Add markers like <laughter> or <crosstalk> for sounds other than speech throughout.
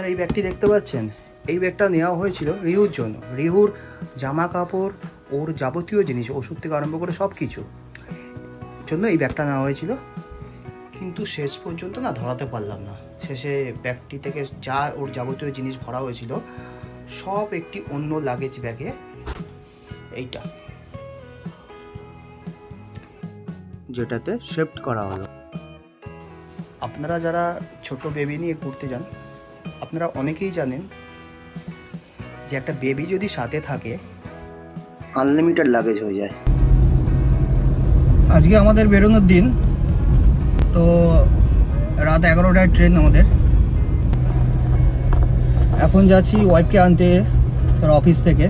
আপনারা এই ব্যাগটি দেখতে পাচ্ছেন? এই ব্যাগটা নেওয়া হয়েছিল রিহুর জন্য। রিহুর জামা কাপড় ওর যাবতীয় জিনিস, ওষুধ থেকে আরম্ভ করে সব কিছু জন্য এই ব্যাগটা নেওয়া হয়েছিল। কিন্তু শেষ পর্যন্ত না ধরাতে পারলাম না। শেষে ব্যাগটি থেকে যা ওর যাবতীয় জিনিস ভরা হয়েছিল, সব একটি অন্য লাগেজ ব্যাগে এইটা। যেটাতে শিফট করা হলো। আপনারা যারা ছোট বেবি নিয়ে ঘুরতে যান আপনারা অনেকেই জানেন যে একটা বেবি যদি সাথে থাকে আনলিমিটেড লাগেজ হয়ে যায়। আজকে আমাদের বেরোনোর দিন তো রাত এগারোটায় ট্রেন আমাদের। এখন যাচ্ছি ওয়াইফকে আনতে তার অফিস থেকে।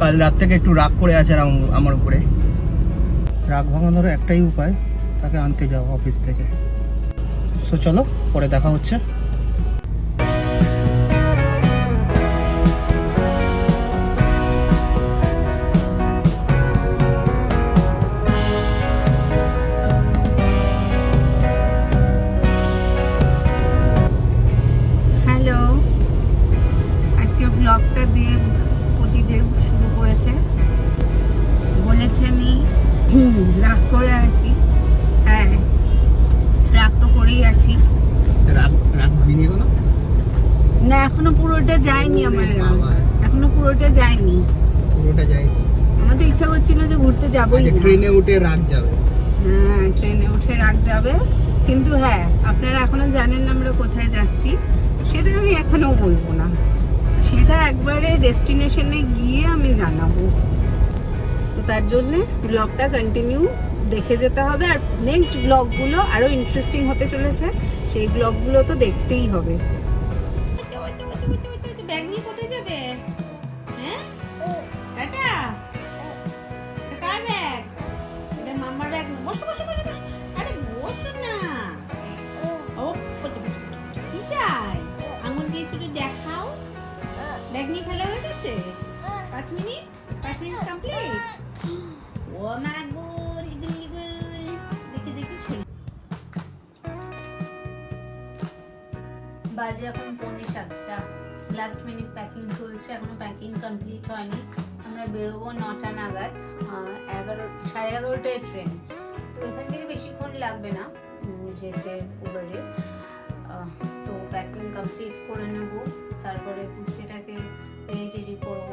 কাল রাত থেকে একটু রাগ করে আছে আমার উপরে। রাগ ভাঙানোর একটাই উপায় তাকে আনতে যাও অফিস থেকে। সো চলো পরে দেখা হচ্ছে। পুরোটা যায়নি আমার। এখনও পুরোটা যায়নি। পুরোটা যায়নি। আমার তো ইচ্ছা করছিল যে ঘুরতে যাবোই আজকে না। ট্রেনে উঠে রাগ যাবে। হ্যাঁ ট্রেনে উঠে রাগ যাবে। কিন্তু হ্যাঁ আপনারা এখনও জানেন না আমরা কোথায় যাচ্ছি। সেটা আমি এখনও বলব না। সেটা একবারে ডেস্টিনেশনে গিয়ে আমি জানাব। তো তার জন্য ব্লগটা কন্টিনিউ দেখে যেতে হবে। আর নেক্সট ব্লগগুলো আরও ইন্টারেস্টিং হতে চলেছে। সেই ব্লগগুলো তো দেখতেই হবে। ব্যাগ নিয়ে কোথায় যাবে হ্যাঁ টাটা কার ব্যাগ এটা মাম্মার ব্যাগ না বসো আরে বসো না ও। কি চাই আঙুল দিয়ে শুধু দেখাও ব্যাগ নিয়ে ফেলা হয়ে পাঁচ মিনিট পাঁচ কমপ্লিট ও মা গো রিগুল রিগুল দেখে দেখে বাজে এখন পৌনে সাতটা লাস্ট মিনিট প্যাকিং চলছে, এখনও প্যাকিং কমপ্লিট হয়নি। আমরা বেরোবো নটা নাগাদ এগারো, সাড়ে এগারোটায় ট্রেন তো এখান থেকে বেশিক্ষণ লাগবে না যেতে উবারে তো প্যাকিং কমপ্লিট করে নেব, তারপরে পুচকেটাকে রেডি টেডি করব।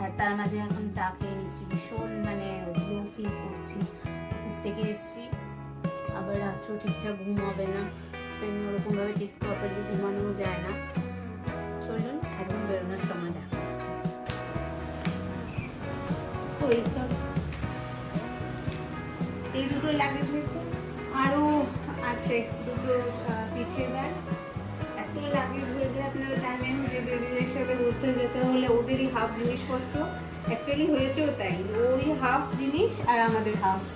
আর তার মাঝে এখন চা খেয়ে নিচ্ছি, ভীষণ মানে গ্লো ফিল করছি। অফিস থেকে এসেছি, আবার রাত্রেও ঠিকঠাক ঘুম হবে না। ট্রেনে ওরকমভাবে ঠিক প্রপারলি ঘুমানোও যায় না। বেরোনোর সময় দেখা হচ্ছে তো এইসব এই দুটো লাগেজ হয়েছে। আরও আছে দুটো পিঠে ব্যাগ এত লাগেজ হয়েছে, আপনারা জানেন যে বেবিদের সাথে ঘুরতে যেতে হলে ওদেরই হাফ জিনিসপত্র। অ্যাকচুয়ালি হয়েছেও তাই, ওরই হাফ জিনিস আর আমাদের হাফ <laughs>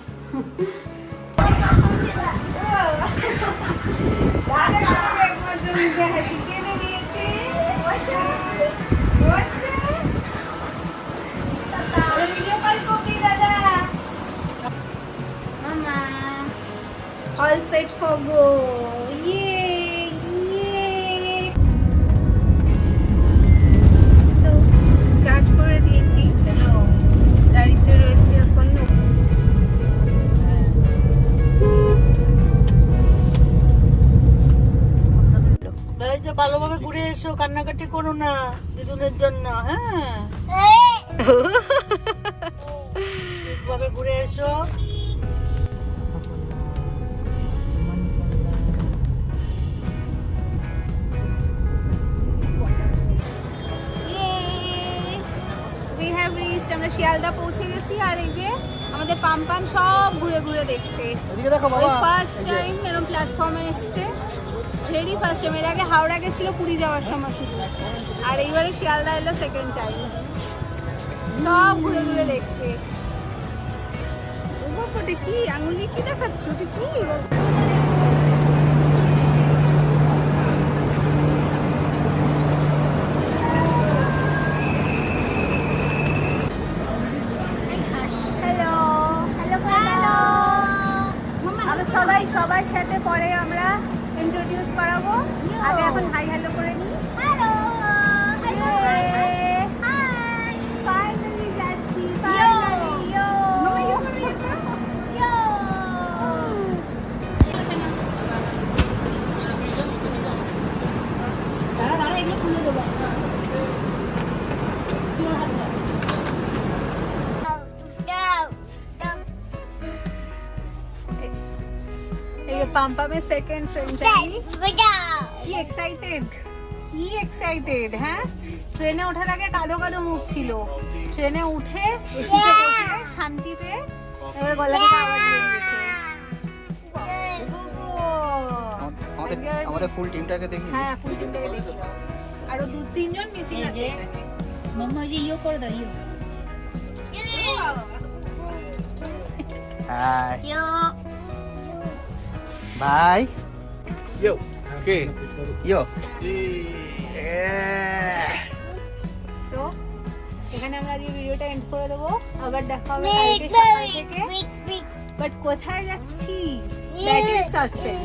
<laughs> দাদা all set for go. Yay yay. So start করে দিয়েছি। গাড়িতে রয়েছে এখন। ভালোভাবে ঘুরে এসো কান্নাকাটি করো না দিদুনের জন্য হ্যাঁ? ভাবে ঘুরে এসো। পৌঁছে আর এই যে আমাদের পাম পাম সব ঘুরে ঘুরে দেখছে। এদিকে দেখো ওই ফার্স্ট টাইম এরকম প্ল্যাটফর্মে এসছে। ভেরি ফার্স্ট টাইম এর আগে হাওড়া গেছিল পুরী যাওয়ার সময়। শুধু আর এইবারে শিয়ালদা এলো সেকেন্ড টাইম সব ঘুরে ঘুরে দেখছে। কি? আঙুলি কি দেখাচ্ছ? কি? এগুলো তুলে দেবো। পাম্পামের সেকেন্ড ট্রেন জার্নি কি? এক্সাইটেড কি এক্সাইটেড হ্যাঁ? ট্রেনে ওঠার আগে কাদো কাদো মুখ ছিল। ট্রেনে উঠে এসিতে বসে শান্তিতে এবার গলা থেকে আওয়াজ বেরিয়েছে আমাদের ফুল টিমটাকে দেখি হ্যাঁ ফুল টিমটাকে দেখি দাও আরও দু তিনজন মিসিং আছে। মাম্মা ওই যে ইয়ে করে দাও ইয়ে hi bye Yo, okay. Yo so এখানে আমরা আজকে ভিডিওটা এন্ড করে দেবো। আবার দেখা হবে কালকে সকাল থেকে। বাট কোথায় যাচ্ছি? That is suspense